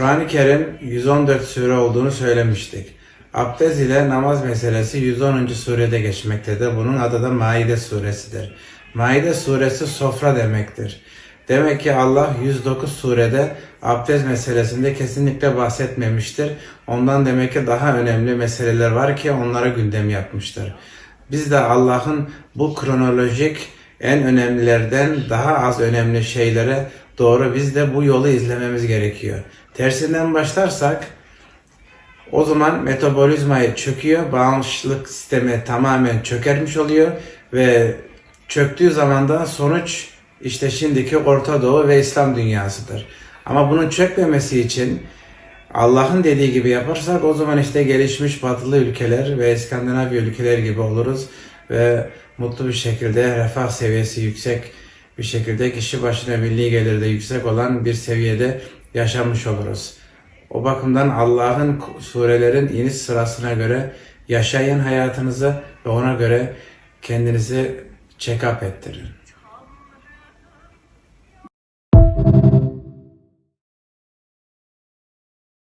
Kur'an-ı Kerim 114 sure olduğunu söylemiştik. Abdest ile namaz meselesi 110. surede geçmektedir. Bunun adı da Maide suresidir. Maide suresi sofra demektir. Demek ki Allah 109 surede abdest meselesinde kesinlikle bahsetmemiştir. Ondan demek ki daha önemli meseleler var ki onlara gündem yapmıştır. Biz de Allah'ın bu kronolojik en önemlilerden daha az önemli şeylere doğru biz de bu yolu izlememiz gerekiyor. Tersinden başlarsak o zaman metabolizmayı çöküyor, bağışıklık sistemi tamamen çökermiş oluyor ve çöktüğü zaman da sonuç işte şimdiki Orta Doğu ve İslam dünyasıdır. Ama bunun çökmemesi için Allah'ın dediği gibi yaparsak o zaman işte gelişmiş batılı ülkeler ve İskandinavya ülkeler gibi oluruz ve mutlu bir şekilde refah seviyesi yüksek bir şekilde kişi başına milli geliri de yüksek olan bir seviyede yaşamış oluruz. O bakımdan Allah'ın surelerin iniş sırasına göre yaşayın hayatınızı ve ona göre kendinizi check-up ettirin.